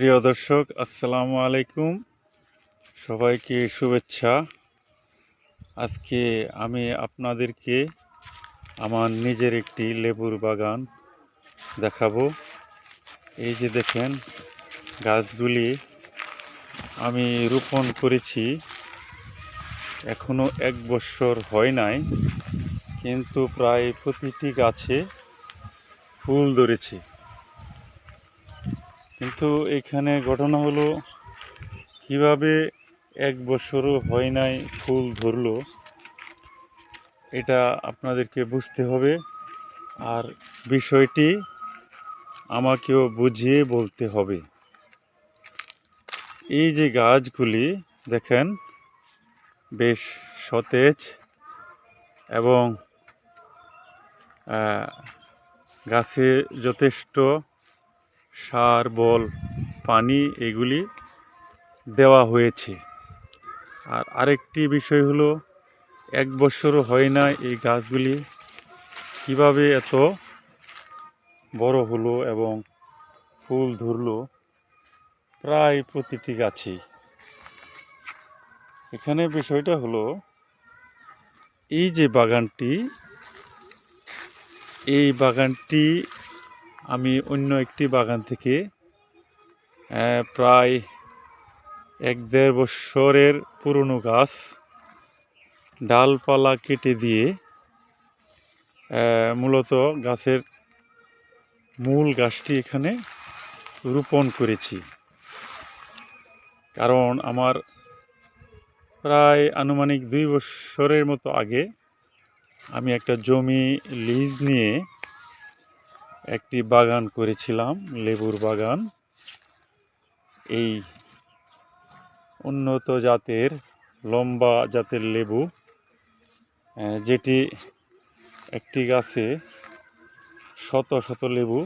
প্রিয় দর্শক, আসসালামু আলাইকুম। সবাইকে শুভেচ্ছা। আজকে আমি আপনাদেরকে আমার নিজের একটি লেবুর বাগান দেখাবো। এই যে দেখেন, গাছগুলি আমি রোপণ করেছি। এখনও এক বছর হয় নাই, কিন্তু প্রায় প্রতিটি গাছে ফুল ধরেছে। কিন্তু এখানে ঘটনা হলো, কীভাবে এক বছরও হয় নাই ফুল ধরলো, এটা আপনাদেরকে বুঝতে হবে। আর বিষয়টি আমাকেও বুঝিয়ে বলতে হবে। এই যে গাছগুলি, দেখেন, বেশ সতেজ এবং গাছে যথেষ্ট সার, বল, পানি এগুলি দেওয়া হয়েছে। আর আরেকটি বিষয় হলো, এক বছরও হয় না এই গাছগুলি কীভাবে এত বড় হলো এবং ফুল ধরলো প্রায় প্রতিটি গাছেই। এখানে বিষয়টা হলো, এই যে বাগানটি, এই বাগানটি আমি অন্য একটি বাগান থেকে প্রায় এক দেড় বছরের পুরনো গাছ ডালপালা কেটে দিয়ে মূলত গাছের মূল গাছটি এখানে রোপণ করেছি। কারণ আমার প্রায় আনুমানিক দুই বছরের মতো আগে আমি একটা জমি লিজ নিয়ে একটি বাগান করেছিলাম, লেবুর বাগান। এই উন্নত জাতের, লম্বা জাতের লেবু যেটি একটি গাছে শত শত লেবু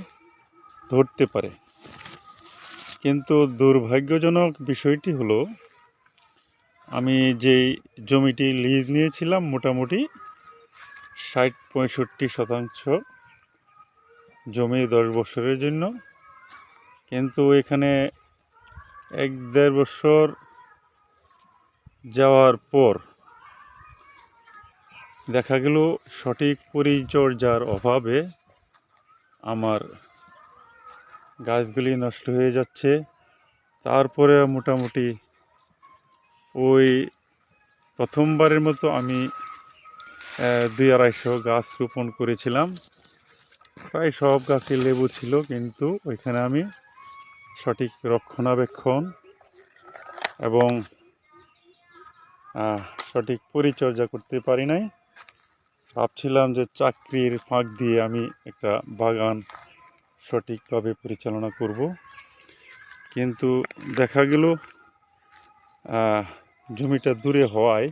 ধরতে পারে। কিন্তু দুর্ভাগ্যজনক বিষয়টি হলো, আমি যেই জমিটি লিজ নিয়েছিলাম, মোটামুটি ষাট পঁয়ষট্টি শতাংশ জমি দশ বছরের জন্য। কিন্তু এখানে এক দেড় বছর যাওয়ার পর দেখা গেল সঠিক পরিচর্যার অভাবে আমার গাছগুলি নষ্ট হয়ে যাচ্ছে। তারপরে মোটামুটি ওই প্রথমবারের মতো আমি দুই আড়াইশো গাছ রোপণ করেছিলাম। প্রায় সব গাছে লেবু ছিল, কিন্তু ওইখানে আমি সঠিক রক্ষণাবেক্ষণ এবং সঠিক পরিচর্যা করতে পারি নাই। ভাবছিলাম যে চাকরির ফাঁক দিয়ে আমি একটা বাগান সঠিকভাবে পরিচালনা করব। কিন্তু দেখা গেল জমিটা দূরে হওয়ায়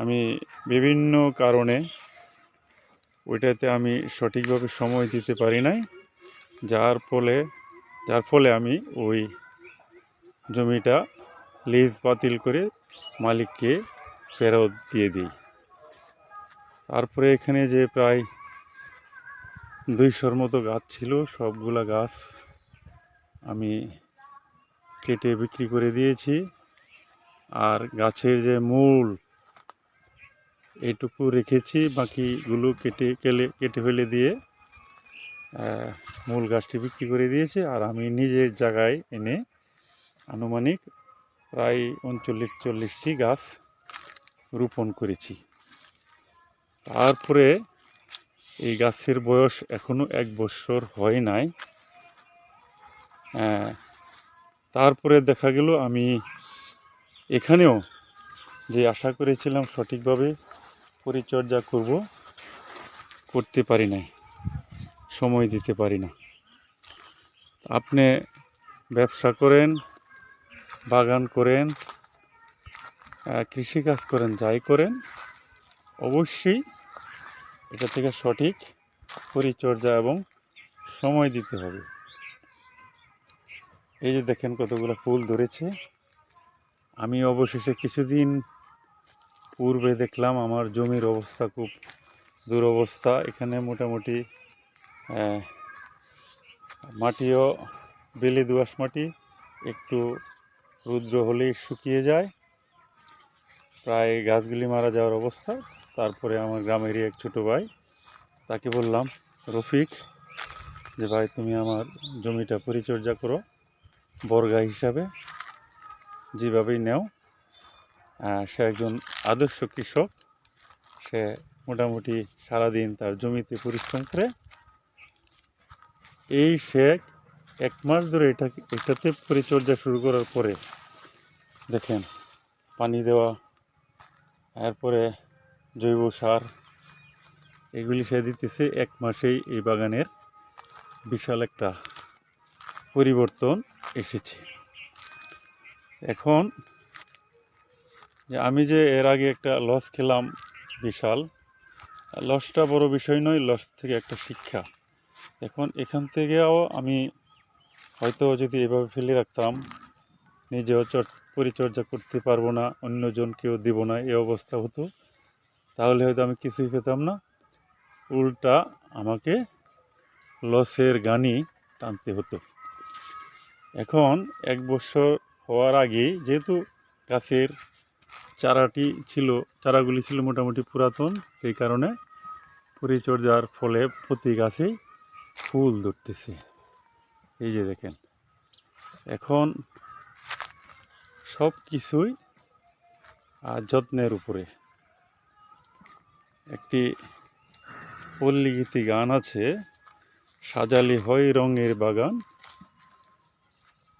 আমি বিভিন্ন কারণে ওইটাতে আমি সঠিকভাবে সময় দিতে পারি নাই। যার ফলে যার ফলে আমি ওই জমিটা লিজ বাতিল করে মালিককে ফেরত দিয়ে দিই। তারপরে এখানে যে প্রায় দুইশোর মতো গাছ ছিল, সবগুলা গাছ আমি কেটে বিক্রি করে দিয়েছি। আর গাছের যে মূল এইটুকু রেখেছি, বাকিগুলো কেটে কেলে, কেটে ফেলে দিয়ে মূল গাছটি বিক্রি করে দিয়েছে। আর আমি নিজের জায়গায় এনে আনুমানিক প্রায় উনচল্লিশ চল্লিশটি গাছ রোপণ করেছি। তারপরে এই গাছের বয়স এখনও এক বছর হয় নাই। তারপরে দেখা গেল আমি এখানেও যে আশা করেছিলাম সঠিকভাবে পরিচর্যা করব, করতে পারি নাই, সময় দিতে পারি না। আপনি ব্যবসা করেন, বাগান করেন কৃষিকাজ করেন, যাই করেন, অবশ্যই এটা থেকে সঠিক পরিচর্যা এবং সময় দিতে হবে। এই যে দেখেন কতগুলো ফুল ধরেছে। আমি অবশেষে কিছুদিন পূর্বে দেখলাম আমার জমির অবস্থা খুব দুরবস্থা। এখানে মোটামুটি মাটিও, বেলে দোআঁশ মাটি একটু রুদ্র হলেই শুকিয়ে যায়। প্রায় গাছগুলি মারা যাওয়ার অবস্থা। তারপরে আমার গ্রামেরই এক ছোটো ভাই, তাকে বললাম, রফিক, যে ভাই, তুমি আমার জমিটা পরিচর্যা করো, বর্গা হিসাবে, যেভাবেই নেও। সে একজন আদর্শ কৃষক। সে মোটামুটি সারাদিন তার জমিতে পরিশ্রম করে। এই সে এক মাস ধরে এটা এটাতে পরিচর্যা শুরু করার পরে দেখেন, পানি দেওয়া, এরপরে জৈব সার, এগুলি সে দিতেছে এক মাসেই এই বাগানের বিশাল একটা পরিবর্তন এসেছে। এখন যে আমি যে এর আগে একটা লস খেলাম বিশাল লসটা বড় বিষয় নয় লস থেকে একটা শিক্ষা। এখন এখান থেকেও আমি হয়তো যদি এভাবে ফেলে রাখতাম, নিজেও চট পরিচর্যা করতে পারব না, অন্যজনকেও দিব না এই অবস্থা হতো, তাহলে হয়তো আমি কিছুই পেতাম না। উল্টা আমাকে লসের গানই টানতে হতো। এখন এক বছর হওয়ার আগেই যেহেতু গাছের চারাটি ছিল, চারাগুলি ছিল মোটামুটি পুরাতন, সেই কারণে পরিচর্যার ফলে প্রতি গাছে ফুল ধরতেছে। এই যে দেখেন, এখন সব কিছুই যত্নের উপরে। একটি পল্লীগীতি গান আছে, সাজালি হয় রঙের বাগান,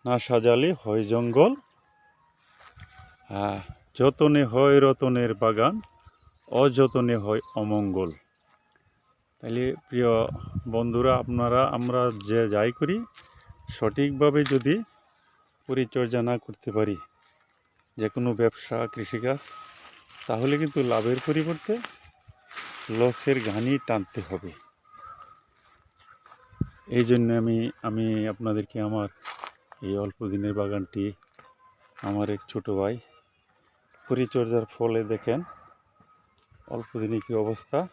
না সাজালে হয় জঙ্গল। হ্যাঁ যতনে হয় রতনের বাগান, অযতনে হয় অমঙ্গল। তাহলে প্রিয় বন্ধুরা, আপনারা, আমরা যে যাই করি, সঠিকভাবে যদি পরিচর্যা না করতে পারি যে কোনো ব্যবসা, কৃষিকাজ, তাহলে কিন্তু লাভের পরিবর্তে লসের ঘানি টানতে হবে। এই জন্য আমি আমি আপনাদেরকে আমার এই অল্প দিনের বাগানটি, আমার এক ছোট ভাই পরিচর্যার ফলে দেখেন অল্প দিনে কী অবস্থা।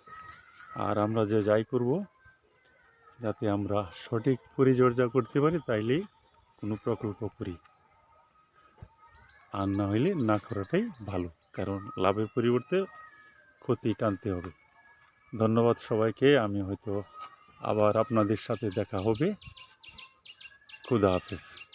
আর আমরা যে যাই করব, যাতে আমরা সঠিক পরিচর্যা করতে পারি, তাইলেই কোনো প্রকল্প করি। আর না হইলে না করাটাই ভালো, কারণ লাভের পরিবর্তে ক্ষতি টানতে হবে। ধন্যবাদ সবাইকে, আমি হয়তো আবার আপনাদের সাথে দেখা হবে। খুদা হাফেজ।